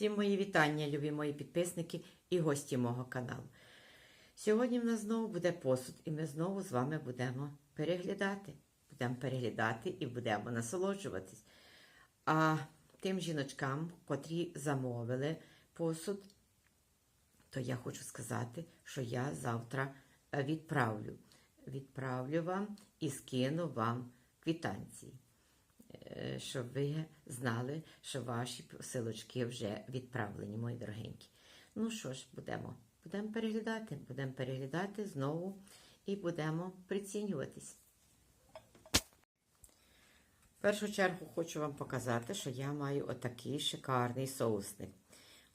Всім мої вітання, любі мої підписники і гості мого каналу. Сьогодні в нас знову буде посуд, і ми знову з вами будемо переглядати. Будемо переглядати і будемо насолоджуватись. А тим жіночкам, котрі замовили посуд, то я хочу сказати, що я завтра е, відправлю. Відправлю вам і скину вам квитанції е, щоб ви знали, що ваші посилочки вже відправлені, мої дорогенькі. Ну що ж, будемо, будемо переглядати, будемо переглядати знову і будемо прицінюватись. В першу чергу хочу вам показати, що я маю отакий шикарний соусник.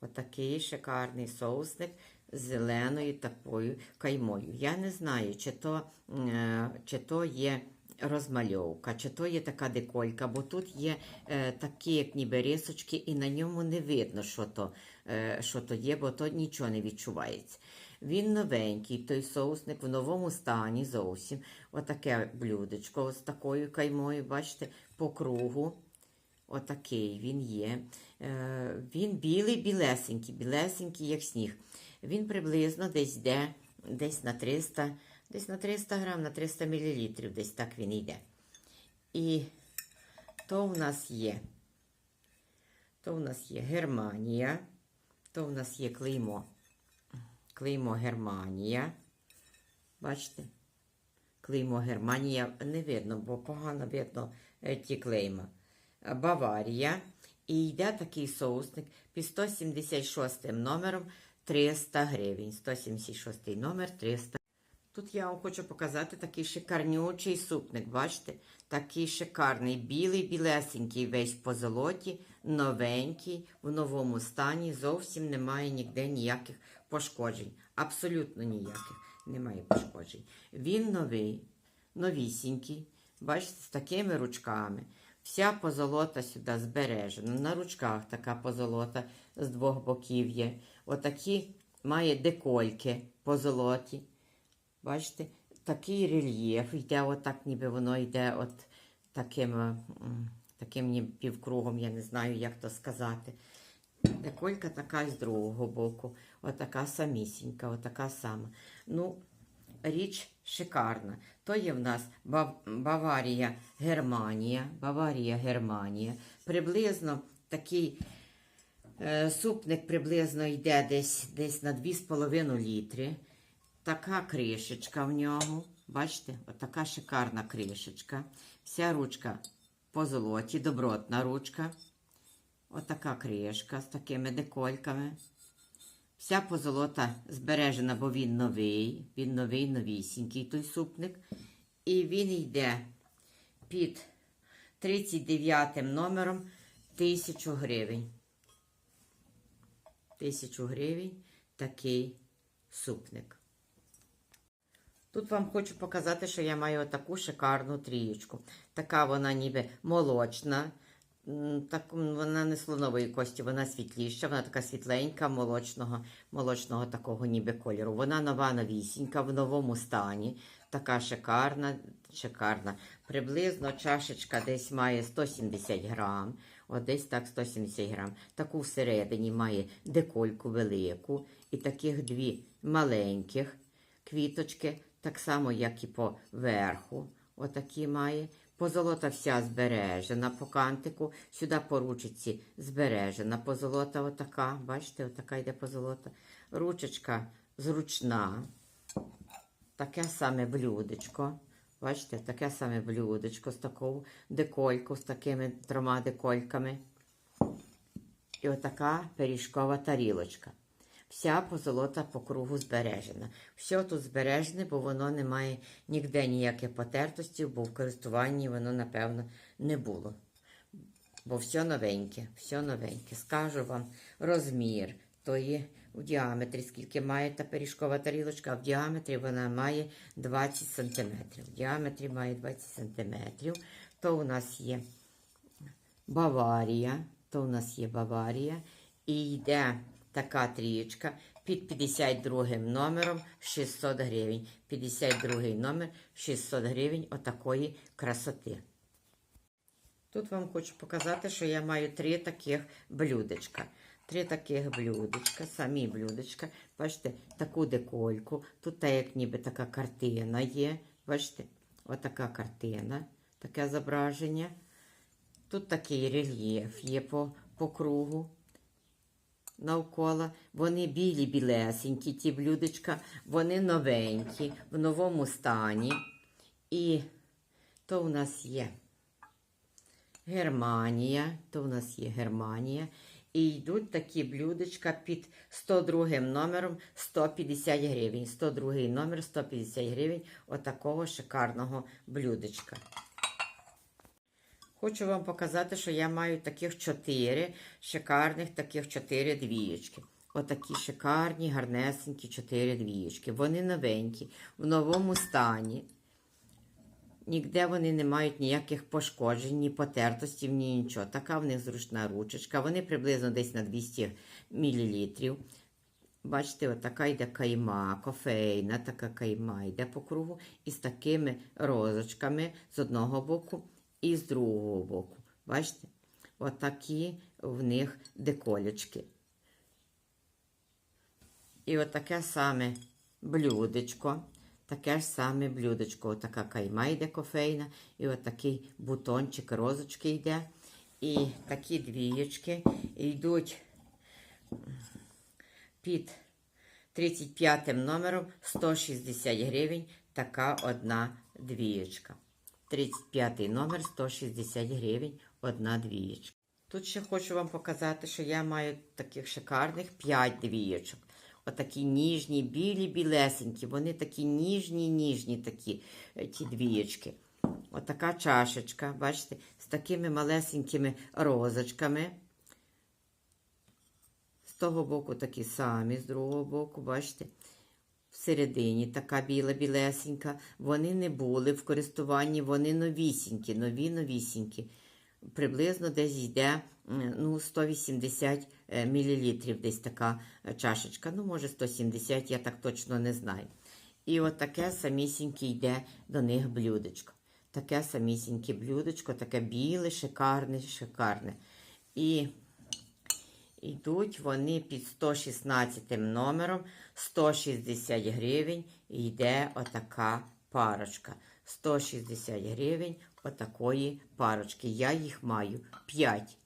Отакий шикарний соусник з зеленою такою каймою. Я не знаю, чи то, е, чи то є розмальовка, чи то є така деколька, бо тут є е, такі, як ніби рисочки, і на ньому не видно, що то, е, що то є, бо то нічого не відчувається. Він новенький, той соусник в новому стані зовсім. Отаке блюдечко з такою каймою, бачите, по кругу. Отакий він є. Е, він білий, білесенький, білесенький, як сніг. Він приблизно десь йде, десь на 300, десь на 300 грам, на 300 мл, десь так він йде. І то в нас є. То в нас є Германія, то в нас є клеймо. Клеймо Германія. Бачите? Клеймо Германія не видно, бо погано видно е, ті клейма. Баварія. І йде такий соусник під 176 номером 300 гривень. 176 номер 300 Тут я вам хочу показати такий шикарнючий супник. Бачите? Такий шикарний, білий, білесенький, весь по золоті, новенький, в новому стані. Зовсім немає ніде ніяких пошкоджень. Абсолютно ніяких немає пошкоджень. Він новий, новісінький. Бачите, з такими ручками. Вся позолота сюди збережена. На ручках така позолота з двох боків є. Отакі має декольки позолоті. Бачите, такий рельєф йде, отак, ніби воно йде от таким, таким півкругом, я не знаю, як то сказати. Деколька така з другого боку, отака самісінька, отака сама. Ну, річ шикарна. То є в нас Бав... Баварія, Германія. Баварія, Германія. Приблизно такий е, супник приблизно йде десь, десь на 2,5 літри. Така кришечка в ньому. Бачите, отака шикарна кришечка. Вся ручка по золоті, добротна ручка. Отака кришка з такими декольками. Вся позолота збережена, бо він новий, він новий, новісінький той супник. І він йде під 39 номером 1000 гривень. 1000 гривень такий супник. Тут вам хочу показати, що я маю таку шикарну трієчку. Така вона ніби молочна. Так, вона не слонової кості, вона світліша, вона така світленька, молочного, молочного такого ніби кольору. Вона нова новісінька, в новому стані. Така шикарна, шикарна. Приблизно чашечка десь має 170 грам. Десь так 170 грам. Таку всередині має декольку велику і таких дві маленьких квіточки, так само, як і по верху. Отакі має. Позолота вся збережена по кантику. Сюди по ручці збережена позолота отака. Бачите, отака йде позолота. Ручечка зручна. Таке саме блюдечко. Бачите, таке саме блюдечко з такою деколькою, з такими трьома декольками. І отака пиріжкова тарілочка. Вся позолота по кругу збережена. Все тут збережене, бо воно не має ніде ніяких потертостей, бо в користуванні воно, напевно, не було. Бо все новеньке, все новеньке. Скажу вам розмір тої в діаметрі, скільки має та пиріжкова тарілочка, в діаметрі вона має 20 см. В діаметрі має 20 см. То у нас є Баварія, то у нас є Баварія. І йде така трієчка під 52 номером 600 гривень. 52 номер 600 гривень отакої красоти. Тут вам хочу показати, що я маю три таких блюдечка. Три таких блюдечка, самі блюдечка. Бачите, таку декольку. Тут та як ніби така картина є. Бачите, отака картина, таке зображення. Тут такий рельєф є по, по кругу. Навколо. Вони білі, білесенькі, ті блюдечка, вони новенькі, в новому стані. І то у нас є Германія, то у нас є Германія. І йдуть такі блюдечка під 102 номером 150 гривень. 102 номер 150 гривень отакого шикарного блюдечка. Хочу вам показати, що я маю таких чотири шикарних таких чотири двієчки. Отакі шикарні, гарнесенькі чотири двієчки. Вони новенькі, в новому стані. Ніде вони не мають ніяких пошкоджень, ні потертостів, ні нічого. Така в них зручна ручечка. Вони приблизно десь на 200 мл. Бачите, отака йде кайма, кофейна, така кайма йде по кругу. І з такими розочками з одного боку і з другого боку. Бачите? Отакі в них деколечки. І отаке саме блюдечко. Таке ж саме блюдечко. Отака кайма йде кофейна, і отакий бутончик розочки йде. І такі двієчки йдуть під 35 номером 160 гривень. Така одна двієчка. 35 номер 160 гривень, одна двієчка. Тут ще хочу вам показати, що я маю таких шикарних 5 двієчок. Отакі ніжні, білі, білесенькі. Вони такі ніжні, ніжні такі е, ті двієчки. Отака чашечка, бачите, з такими малесенькими розочками. З того боку такі самі, з другого боку, бачите. Всередині така біла білесенька. Вони не були в користуванні, вони новісінькі, нові новісінькі. Приблизно десь йде ну, 180 мл десь така е, чашечка. Ну, може, 170, я так точно не знаю. І от таке самісіньке йде до них блюдечко. Таке самісіньке блюдечко, таке біле, шикарне, шикарне. І Йдуть вони під 116 номером 160 гривень. І йде отака парочка. 160 гривень отакої парочки. Я їх маю 5.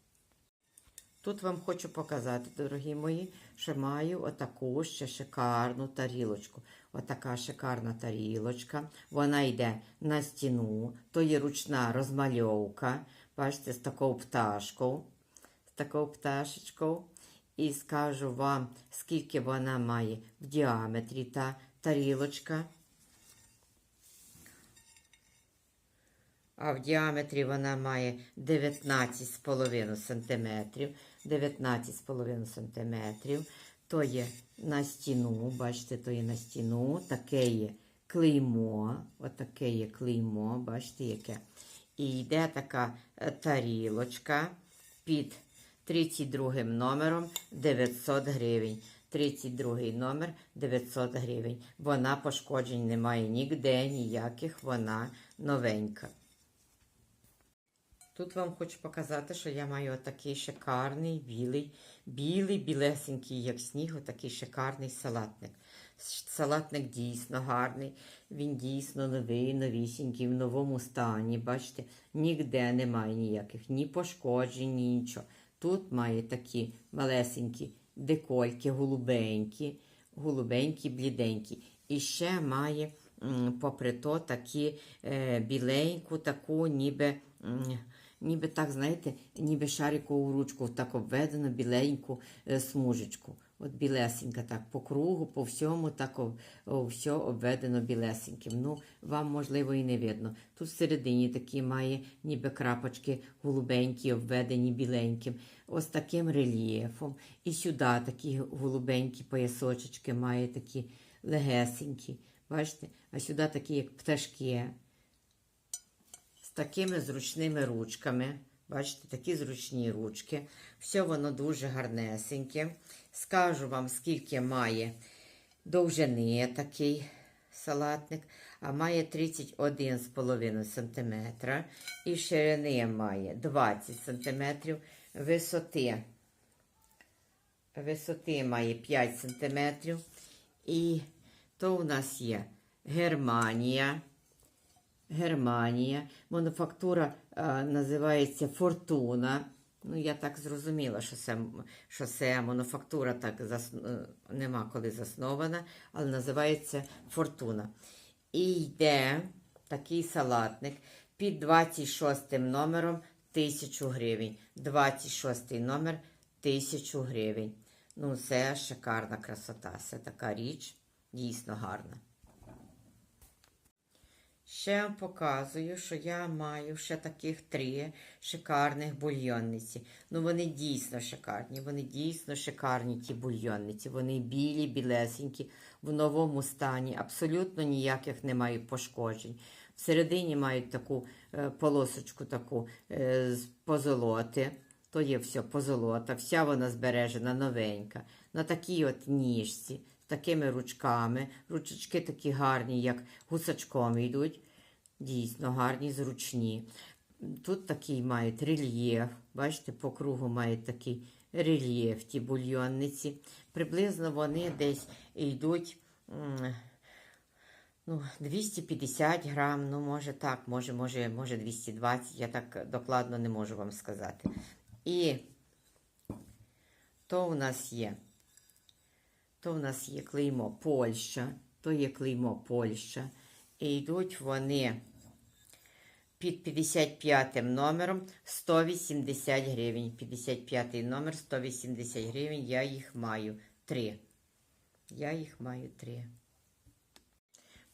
Тут вам хочу показати, дорогі мої, що маю отаку ще шикарну тарілочку. Отака шикарна тарілочка. Вона йде на стіну, то є ручна розмальовка. Бачите, з такою пташкою такою пташечкою. І скажу вам, скільки вона має в діаметрі та тарілочка. А в діаметрі вона має 19,5 см. 19,5 см. То є на стіну, бачите, то є на стіну. Таке є клеймо. Отаке є клеймо, бачите, яке. І йде така е, тарілочка під 32 номером 900 гривень. 32 номер 900 гривень. Вона пошкоджень немає ніде, ніяких, вона новенька. Тут вам хочу показати, що я маю отакий шикарний білий, білий, білесенький, як сніг, отакий шикарний салатник. Салатник дійсно гарний, він дійсно новий, новісінький, в новому стані. Бачите, ніде немає ніяких ні пошкоджень, ні нічого. Тут має такі малесенькі декольки, голубенькі, голубенькі, бліденькі. І ще має, попри то, такі е, біленьку, таку, ніби, ніби так, знаєте, ніби шарикову ручку, так обведено біленьку е, смужечку. От білесенька, так, по кругу, по всьому, так о, о, все обведено білесеньким. Ну, вам, можливо, і не видно. Тут всередині такі має ніби крапочки голубенькі, обведені біленьким, ось таким рельєфом. І сюди такі голубенькі поясочечки має такі легесенькі. Бачите? А сюди такі, як пташки, з такими зручними ручками. Бачите, такі зручні ручки. Все воно дуже гарнесеньке. Скажу вам, скільки має довжини такий салатник, а має 31,5 см. І ширини має 20 см, висоти висоти має 5 см. І то у нас є Германія. Германія. Мануфактура е, називається Фортуна. Ну, я так зрозуміла, що це, що це мануфактура так зас... е, нема коли заснована, але називається Фортуна. І йде такий салатник під 26 номером 1000 гривень. 26 номер 1000 гривень. Ну, це шикарна красота. Це така річ, дійсно гарна. Ще вам показую, що я маю ще таких три шикарних бульйонниці. Ну, вони дійсно шикарні. Вони дійсно шикарні, ті бульйонниці. Вони білі, білесенькі, в новому стані. Абсолютно ніяких не мають пошкоджень. Всередині мають таку е, полосочку таку е, з позолоти. То є все позолота, вся вона збережена, новенька. На такій от ніжці, такими ручками. Ручечки такі гарні, як гусачком йдуть. Дійсно гарні, зручні. Тут такий мають рельєф. Бачите, по кругу мають такий рельєф, ті бульйонниці. Приблизно вони десь йдуть ну, 250 грам, ну, може так, може, може, може 220, я так докладно не можу вам сказати. І то у нас є. То в нас є клеймо Польща, то є клеймо Польща. І йдуть вони під 55 номером 180 гривень. 55 номер 180 гривень. Я їх маю три. Я їх маю три.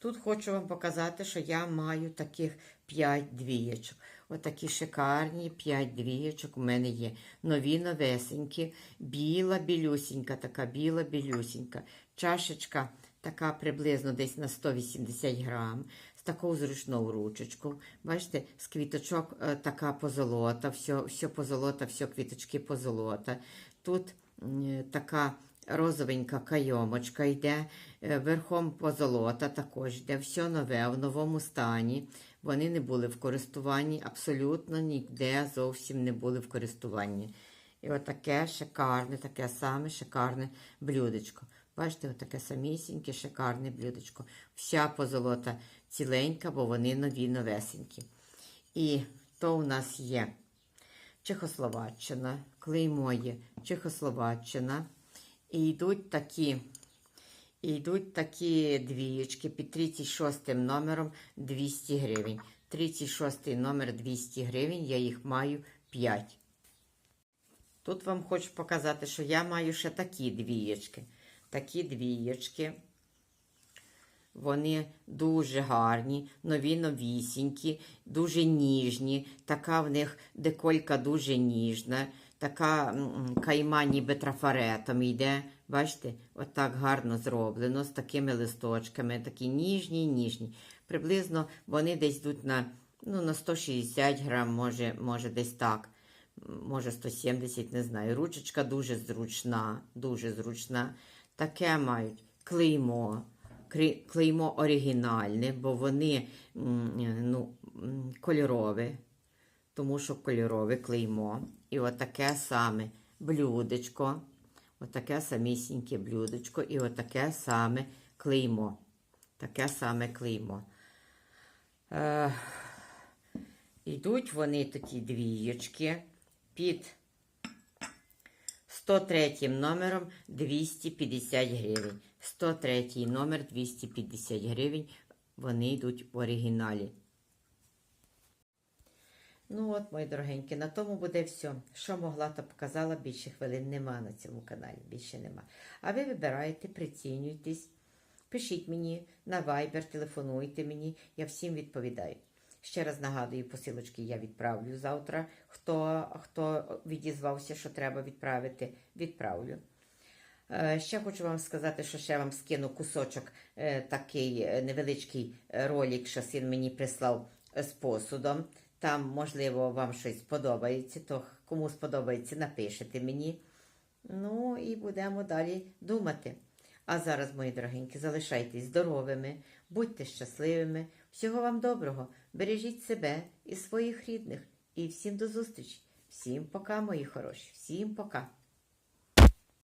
Тут хочу вам показати, що я маю таких 5 двієчок. Отакі шикарні 5 двієчок у мене є. Нові новесенькі, біла білюсінька, така біла білюсінька. Чашечка така приблизно десь на 180 грам. З такою зручною ручечкою. Бачите, з квіточок е, така позолота, все, все позолота, все квіточки позолота. Тут така розовенька кайомочка йде, е, верхом позолота також йде, все нове, в новому стані. Вони не були в користуванні, абсолютно ніде зовсім не були в користуванні. І отаке шикарне, таке саме шикарне блюдечко. Бачите, отаке самісіньке, шикарне блюдечко. Вся позолота ціленька, бо вони нові новесенькі. І то у нас є Чехословаччина, клеймо є Чехословаччина. І йдуть такі, і йдуть такі двієчки під 36 номером 200 гривень. 36 номер 200 гривень, я їх маю 5. Тут вам хочу показати, що я маю ще такі двієчки. Такі двієчки. Вони дуже гарні, нові новісінькі, дуже ніжні. Така в них деколька дуже ніжна, така кайма ніби трафаретом йде. Бачите, отак гарно зроблено, з такими листочками, такі ніжні, ніжні. Приблизно вони десь йдуть на, ну, на 160 грам, може, може десь так. Може 170, не знаю. Ручечка дуже зручна, дуже зручна. Таке мають клеймо клеймо оригінальне, бо вони ну, м, кольорові, тому що кольорове клеймо. І отаке саме блюдечко, отаке самісіньке блюдечко, і отаке саме клеймо. Таке саме клеймо. Е, йдуть вони такі двієчки під 103 номером 250 гривень. 103 номер 250 гривень. Вони йдуть в оригіналі. Ну от, мої дорогенькі, на тому буде все. Що могла, то показала, більше хвилин нема на цьому каналі, більше нема. А ви вибираєте, прицінюйтесь, пишіть мені на Viber, телефонуйте мені, я всім відповідаю. Ще раз нагадую, посилочки я відправлю завтра. Хто, хто відізвався, що треба відправити, відправлю. Е, Ще хочу вам сказати, що ще вам скину кусочок, е, такий е, невеличкий ролик, що син мені прислав з посудом. Там, можливо, вам щось сподобається, то кому сподобається, напишете мені. Ну і будемо далі думати. А зараз, мої дорогенькі, залишайтесь здоровими, будьте щасливими. Всього вам доброго. Бережіть себе і своїх рідних. І всім до зустрічі. Всім пока, мої хороші. Всім пока.